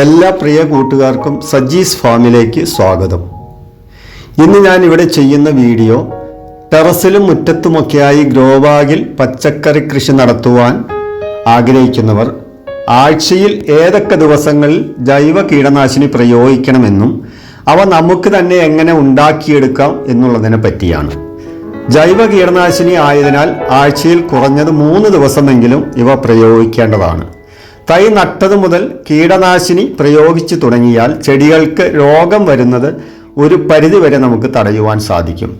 എല്ലാ പ്രിയ കൂട്ടുകാർക്കും സജീസ് ഫാമിലേക്ക് സ്വാഗതം. ഇന്ന് ഞാൻ ഇവിടെ ചെയ്യുന്ന വീഡിയോ ടെറസിലും മുറ്റത്തുമൊക്കെയായി ഗ്രോബാഗിൽ പച്ചക്കറി കൃഷി നടത്തുവാൻ ആഗ്രഹിക്കുന്നവർ ആഴ്ചയിൽ ഏതൊക്കെ ദിവസങ്ങളിൽ ജൈവ കീടനാശിനി പ്രയോഗിക്കണമെന്നും അവ നമുക്ക് തന്നെ എങ്ങനെ ഉണ്ടാക്കിയെടുക്കാം എന്നുള്ളതിനെ പറ്റിയാണ്. ജൈവ കീടനാശിനി ആയതിനാൽ ആഴ്ചയിൽ കുറഞ്ഞത് മൂന്ന് ദിവസമെങ്കിലും ഇവ പ്രയോഗിക്കേണ്ടതാണ്. തൈ നട്ടത് മുതൽ കീടനാശിനി പ്രയോഗിച്ചു തുടങ്ങിയാൽ ചെടികൾക്ക് രോഗം വരുന്നത് ഒരു പരിധിവരെ നമുക്ക് തടയുവാൻ സാധിക്കും.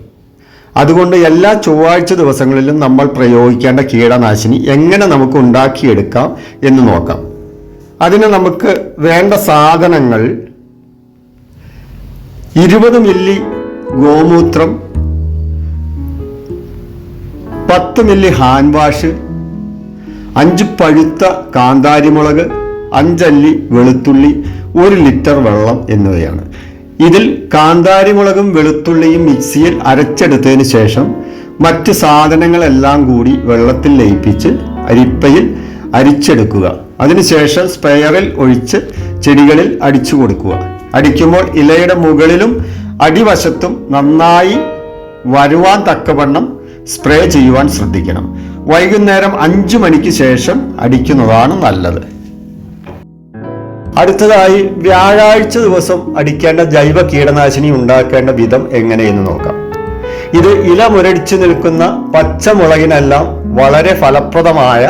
അതുകൊണ്ട് എല്ലാ ചൊവ്വാഴ്ച ദിവസങ്ങളിലും നമ്മൾ പ്രയോഗിക്കേണ്ട കീടനാശിനി എങ്ങനെ നമുക്ക് ഉണ്ടാക്കിയെടുക്കാം എന്ന് നോക്കാം. അതിന് നമുക്ക് വേണ്ട സാധനങ്ങൾ ഇരുപത് മില്ലി ഗോമൂത്രം പത്ത് മില്ലി ഹാൻഡ് വാഷ് അഞ്ച് പഴുത്ത കാന്താരിമുളക് അഞ്ചല്ലി വെളുത്തുള്ളി ഒരു ലിറ്റർ വെള്ളം എന്നിവയാണ്. ഇതിൽ കാന്താരിമുളകും വെളുത്തുള്ളിയും മിക്സിയിൽ അരച്ചെടുത്തതിന് ശേഷം മറ്റ് സാധനങ്ങളെല്ലാം കൂടി വെള്ളത്തിൽ ലയിപ്പിച്ച് അരിപ്പയിൽ അരിച്ചെടുക്കുക. അതിനുശേഷം സ്പെയറിൽ ഒഴിച്ച് ചെടികളിൽ അടിച്ചു കൊടുക്കുക. അടിക്കുമ്പോൾ ഇലയുടെ മുകളിലും അടിവശത്തും നന്നായി വരുവാൻ തക്കവണ്ണം സ്പ്രേ ചെയ്യുവാൻ ശ്രദ്ധിക്കണം. വൈകുന്നേരം അഞ്ചു മണിക്ക് ശേഷം അടിക്കുന്നതാണ് നല്ലത്. അടുത്തതായി വ്യാഴാഴ്ച ദിവസം അടിക്കേണ്ട ജൈവ കീടനാശിനി ഉണ്ടാക്കേണ്ട വിധം എങ്ങനെയെന്ന് നോക്കാം. ഇത് ഇല മുരടിച്ചു നിൽക്കുന്ന പച്ചമുളകിനെല്ലാം വളരെ ഫലപ്രദമായ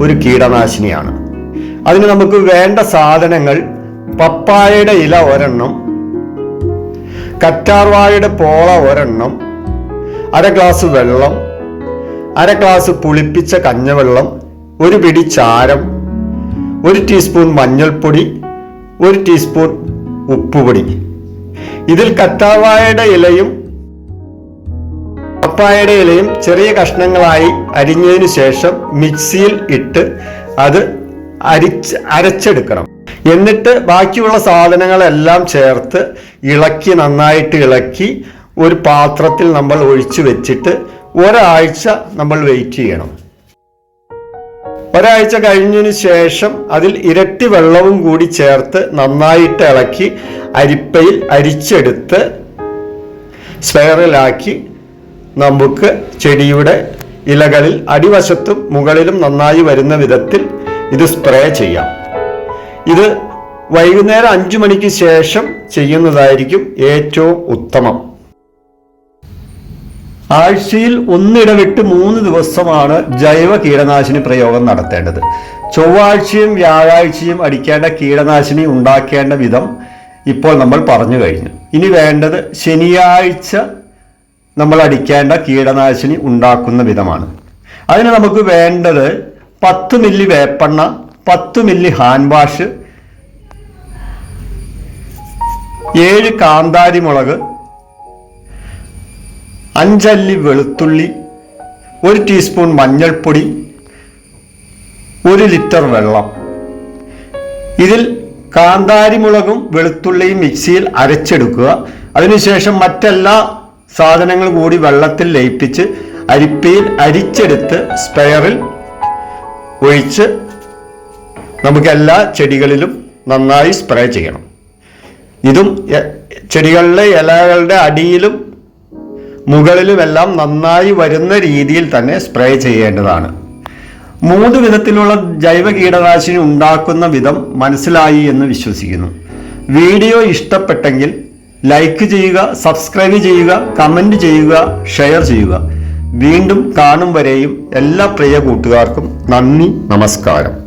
ഒരു കീടനാശിനിയാണ്. അതിന് നമുക്ക് വേണ്ട സാധനങ്ങൾ പപ്പായയുടെ ഇല ഒരെണ്ണം കറ്റാർവാഴയുടെ പോള ഒരെണ്ണം അര ഗ്ലാസ് വെള്ളം അര ഗ്ലാസ് പുളിപ്പിച്ച കഞ്ഞവെള്ളം ഒരു പിടി ചാരം ഒരു ടീസ്പൂൺ മഞ്ഞൾപ്പൊടി ഒരു ടീസ്പൂൺ ഉപ്പുപൊടി. ഇതിൽ കറ്റാവാഴയുടെ ഇലയും പപ്പായയുടെ ഇലയും ചെറിയ കഷ്ണങ്ങളായി അരിഞ്ഞതിനു ശേഷം മിക്സിയിൽ ഇട്ട് അത് അരിച്ച് അരച്ചെടുക്കണം. എന്നിട്ട് ബാക്കിയുള്ള സാധനങ്ങളെല്ലാം ചേർത്ത് ഇളക്കി നന്നായിട്ട് ഇളക്കി ഒരു പാത്രത്തിൽ നമ്മൾ ഒഴിച്ചു വെച്ചിട്ട് ഒരാഴ്ച നമ്മൾ വെയിറ്റ് ചെയ്യണം. ഒരാഴ്ച കഴിഞ്ഞതിന് ശേഷം അതിൽ ഇരട്ടി വെള്ളവും കൂടി ചേർത്ത് നന്നായിട്ട് ഇളക്കി അരിപ്പയിൽ അരിച്ചെടുത്ത് സ്പെയറിലാക്കി നമുക്ക് ചെടിയുടെ ഇലകളിൽ അടിവശത്തും മുകളിലും നന്നായി വരുന്ന വിധത്തിൽ ഇത് സ്പ്രേ ചെയ്യാം. ഇത് വൈകുന്നേരം അഞ്ചു മണിക്ക് ശേഷം ചെയ്യുന്നതായിരിക്കും ഏറ്റവും ഉത്തമം. ആഴ്ചയിൽ ഒന്നിടവിട്ട് മൂന്ന് ദിവസമാണ് ജൈവ കീടനാശിനി പ്രയോഗം നടത്തേണ്ടത്. ചൊവ്വാഴ്ചയും വ്യാഴാഴ്ചയും അടിക്കേണ്ട കീടനാശിനി ഉണ്ടാക്കേണ്ട വിധം ഇപ്പോൾ നമ്മൾ പറഞ്ഞു കഴിഞ്ഞു. ഇനി വേണ്ടത് ശനിയാഴ്ച നമ്മൾ അടിക്കേണ്ട കീടനാശിനി ഉണ്ടാക്കുന്ന വിധമാണ്. അതിന് നമുക്ക് വേണ്ടത് പത്ത് മില്ലി വേപ്പെണ്ണ പത്ത് മില്ലി ഹാൻഡ് വാഷ് ഏഴ് കാന്താരി മുളക് അഞ്ചല്ലി വെളുത്തുള്ളി ഒരു ടീസ്പൂൺ മഞ്ഞൾപ്പൊടി ഒരു ലിറ്റർ വെള്ളം. ഇതിൽ കാന്താരിമുളകും വെളുത്തുള്ളിയും മിക്സിയിൽ അരച്ചെടുക്കുക. അതിനുശേഷം മറ്റെല്ലാ സാധനങ്ങളും കൂടി വെള്ളത്തിൽ ലയിപ്പിച്ച് അരിപ്പയിൽ അരിച്ചെടുത്ത് സ്പെയറിൽ ഒഴിച്ച് നമുക്ക് എല്ലാ ചെടികളിലും നന്നായി സ്പ്രേ ചെയ്യണം. ഇതും ചെടികളിലെ ഇലകളുടെ അടിയിലും മുകളിലുമെല്ലാം നന്നായി വരുന്ന രീതിയിൽ തന്നെ സ്പ്രേ ചെയ്യേണ്ടതാണ്. മൂന്ന് വിധത്തിലുള്ള ജൈവ കീടനാശിനി ഉണ്ടാക്കുന്ന വിധം മനസ്സിലായി എന്ന് വിശ്വസിക്കുന്നു. വീഡിയോ ഇഷ്ടപ്പെട്ടെങ്കിൽ ലൈക്ക് ചെയ്യുക സബ്സ്ക്രൈബ് ചെയ്യുക കമന്റ് ചെയ്യുക ഷെയർ ചെയ്യുക. വീണ്ടും കാണും വരെയും എല്ലാ പ്രിയ കൂട്ടുകാർക്കും നന്ദി നമസ്കാരം.